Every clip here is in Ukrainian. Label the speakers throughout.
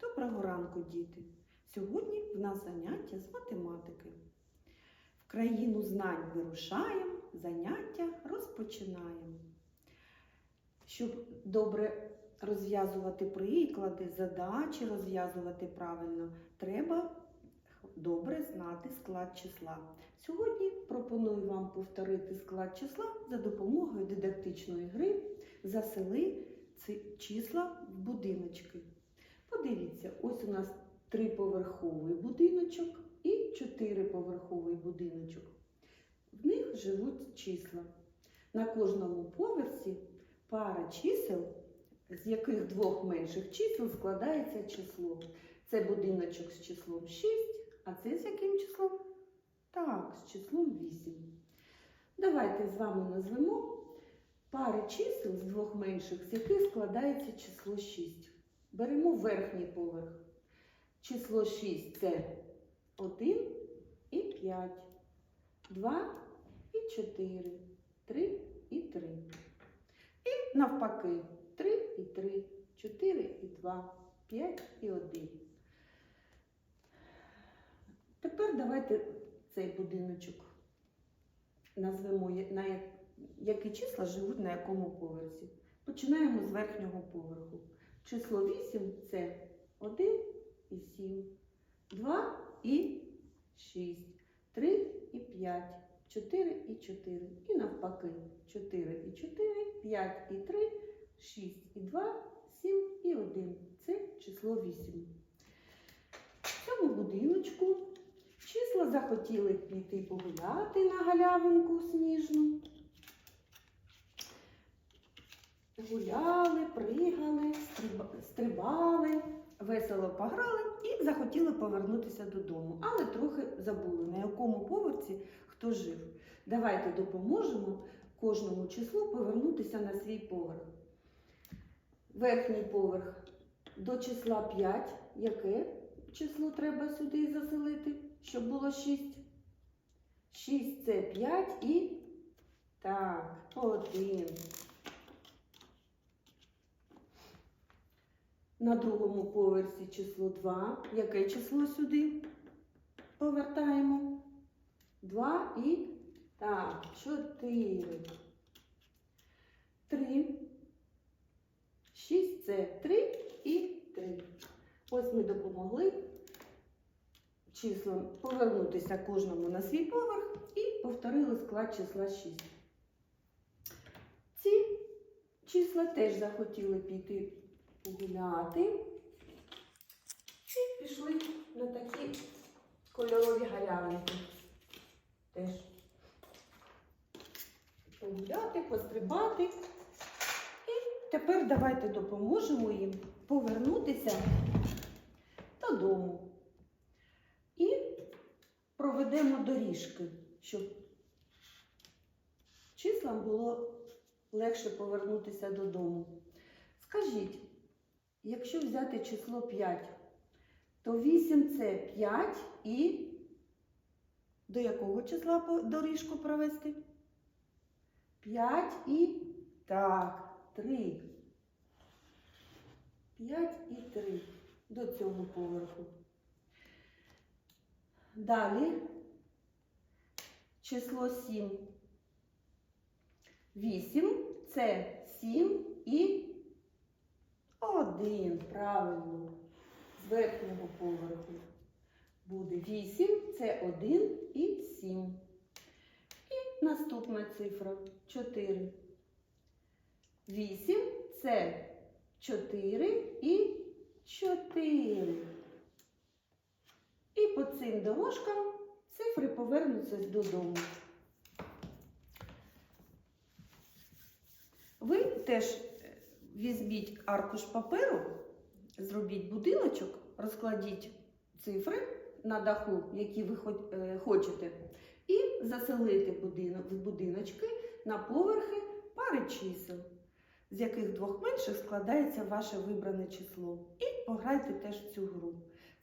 Speaker 1: Доброго ранку, діти! Сьогодні в нас заняття з математики. В країну знань вирушаємо, заняття розпочинаємо. Щоб добре розв'язувати приклади, задачі розв'язувати правильно, треба добре знати склад числа. Сьогодні пропоную вам повторити склад числа за допомогою дидактичної гри Засели числа в будиночки. Подивіться, ось у нас триповерховий будиночок і чотириповерховий будиночок. В них живуть числа. На кожному поверсі пара чисел, з яких двох менших чисел складається число. Це будиночок з числом 6, а це з яким числом? Так, з числом 8. Давайте з вами назвемо пари чисел з двох менших, з яких складається число 6. Беремо верхній поверх. Число 6 це 1 і 5, 2 і 4, 3 і 3. І навпаки 3 і 3, 4 і 2, 5 і 1. Тепер давайте цей будиночок назвемо, на які числа живуть на якому поверсі. Починаємо з верхнього поверху. Число 8 це 1 і 7, 2 і 6, 3 і 5, 4 і 4. І навпаки 4 і 4, 5 і 3, 6 і 2, 7 і 1. Це число 8. В цьому будиночку числа захотіли піти погуляти на галявинку сніжну. Гуляли, пригали, стрибали, весело пограли і захотіли повернутися додому, але трохи забули, на якому поверсі хто жив. Давайте допоможемо кожному числу повернутися на свій поверх. Верхній поверх до числа 5. Яке число треба сюди заселити, щоб було 6? 6 це 5 і так, 1. На другому поверсі число 2. Яке число сюди? Повертаємо. 2 і так, 4. 3. 6 це 3 і 3. Ось ми допомогли числам повернутися кожному на свій поверх і повторили склад числа 6. Ці числа теж захотіли піти погуляти і пішли на такі кольорові галявинки. Теж погуляти, пострибати. І тепер давайте допоможемо їм повернутися додому. І проведемо доріжки, щоб числам було легше повернутися додому. Скажіть, якщо взяти число 5, то 8 це 5 і до якого числа доріжку провести? 5 і так, 3. 5 і 3 до цього поверху. Далі число 7. 8 це 7 і 1. Правильно. З верхнього поверху. Буде 8 це 1 і 7. І наступна цифра 4. 8 це 4 і 4. І по цим дорожкам цифри повернуться додому. Ви теж візьміть аркуш паперу, зробіть будиночок, розкладіть цифри на даху, які ви е, хочете, і заселити будинок, в будиночки на поверхи пари чисел, з яких двох менших складається ваше вибране число. І пограйте теж в цю гру.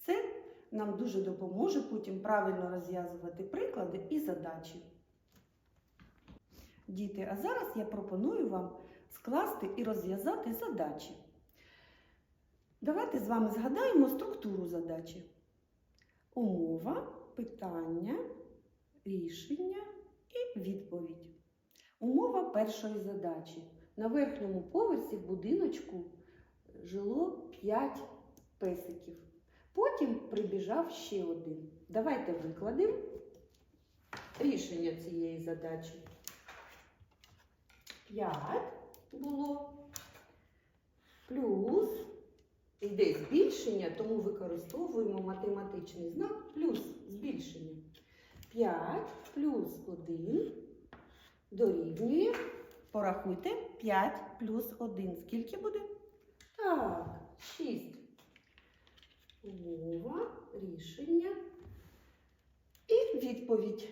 Speaker 1: Це нам дуже допоможе потім правильно розв'язувати приклади і задачі. Діти, а зараз я пропоную вам скласти і розв'язати задачі. Давайте з вами згадаємо структуру задачі. Умова, питання, рішення і відповідь. Умова першої задачі. На верхньому поверсі в будиночку жило 5 песиків. Потім прибіжав ще один. Давайте викладемо рішення цієї задачі. 5 було плюс йде збільшення, тому використовуємо математичний знак плюс збільшення. 5 плюс 1 дорівнює. Порахуйте 5 плюс 1. Скільки буде? Так, 6. Умова, рішення. І відповідь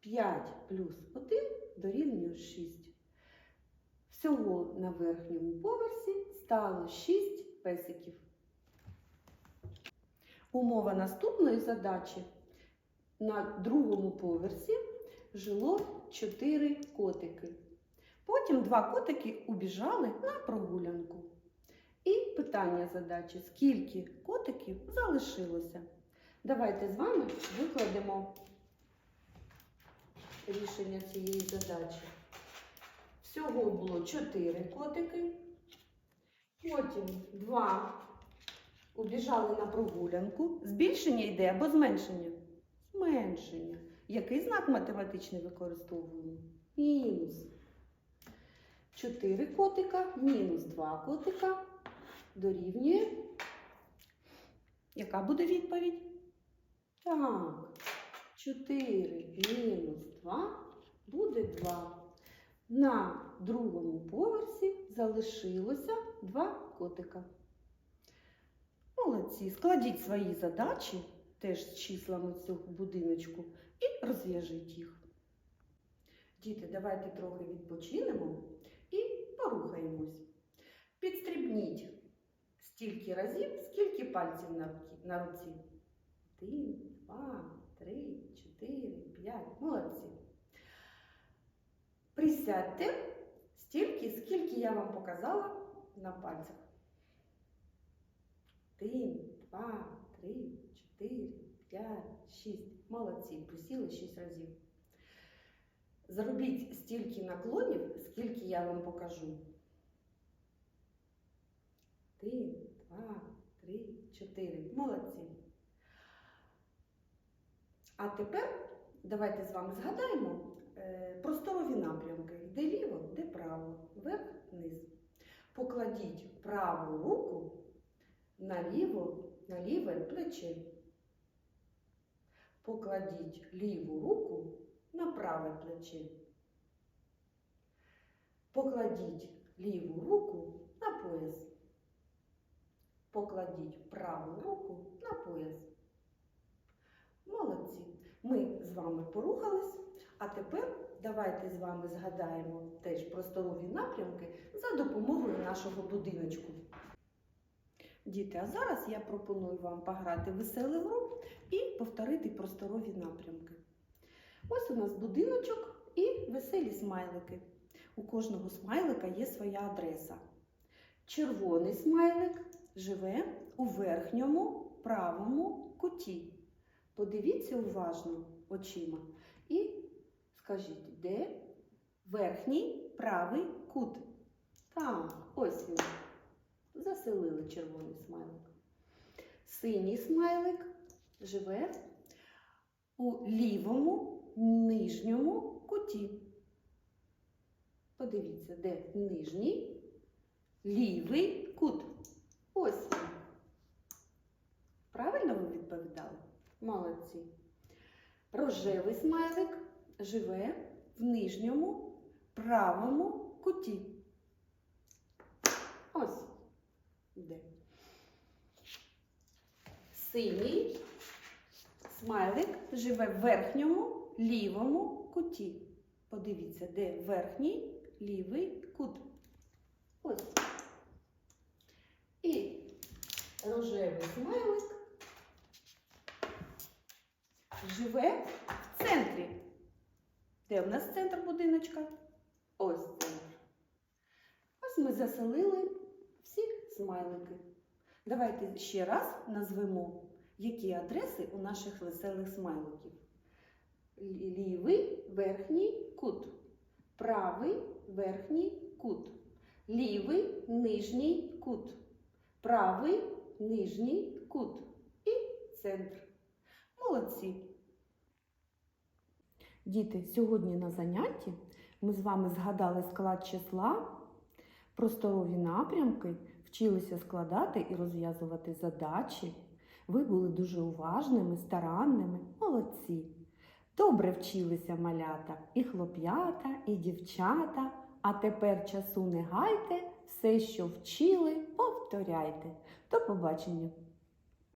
Speaker 1: 5 плюс 1 дорівнює 6. Всього на верхньому поверсі стало 6 песиків. Умова наступної задачі. На другому поверсі жило 4 котики. Потім два котики убіжали на прогулянку. І питання задачі: скільки котиків залишилося? Давайте з вами викладемо рішення цієї задачі. Всього було 4 котики. Потім два убіжали на прогулянку. Збільшення йде або зменшення? Зменшення. Який знак математичний використовуємо? Мінус. 4 котика, мінус 2 котика дорівнює. Яка буде відповідь? Так, 4 мінус 2 буде 2. На другому поверсі залишилося 2 котика. Молодці, складіть свої задачі теж з числами цього будиночку і розв'яжіть їх. Діти, давайте трохи відпочинемо і порухаємось. Підстрибніть стільки разів, скільки пальців. На руці. Один, два, три, чотири, п'ять. Молодці. Присядьте стільки, скільки я вам показала на пальцях. Один, два, три, чотири, п'ять, шість. Молодці. Присіли шість разів. Зробіть стільки наклонів, скільки я вам покажу. Один, два, три, чотири. Молодці. А тепер давайте з вами згадаємо просторові напрямки. Де ліво, де право, вверх, вниз. Покладіть праву руку на, ліво, на ліве плече. Покладіть ліву руку на праве плече. Покладіть ліву руку на пояс. Покладіть праву руку на пояс. Молодці. Ми з вами порухались, а тепер давайте з вами згадаємо теж просторові напрямки за допомогою нашого будиночку. Діти, а зараз я пропоную вам пограти в веселу гру і повторити просторові напрямки. Ось у нас будиночок і веселі смайлики. У кожного смайлика є своя адреса. Червоний смайлик живе у верхньому правому куті. Подивіться уважно очима і скажіть, де верхній правий кут. Так, ось він. Заселили червоний смайлик. Синій смайлик живе у лівому нижньому куті. Подивіться, де нижній лівий кут. Ось він. Правильно ви відповідали? Молодці. Рожевий смайлик живе в нижньому правому куті. Ось. Де. Синій смайлик живе в верхньому лівому куті. Подивіться, де верхній лівий кут. Ось. І рожевий смайлик живе в центрі. Де в нас центр будиночка? Ось центр. Ось ми заселили всі смайлики. Давайте ще раз назвемо, які адреси у наших веселих смайликів. Лівий верхній кут, правий верхній кут, лівий нижній кут, правий нижній кут і центр. Молодці! Діти, сьогодні на занятті ми з вами згадали склад числа, просторові напрямки, вчилися складати і розв'язувати задачі. Ви були дуже уважними, старанними, молодці. Добре вчилися малята і хлоп'ята, і дівчата. А тепер часу не гайте, все, що вчили, повторяйте. До побачення!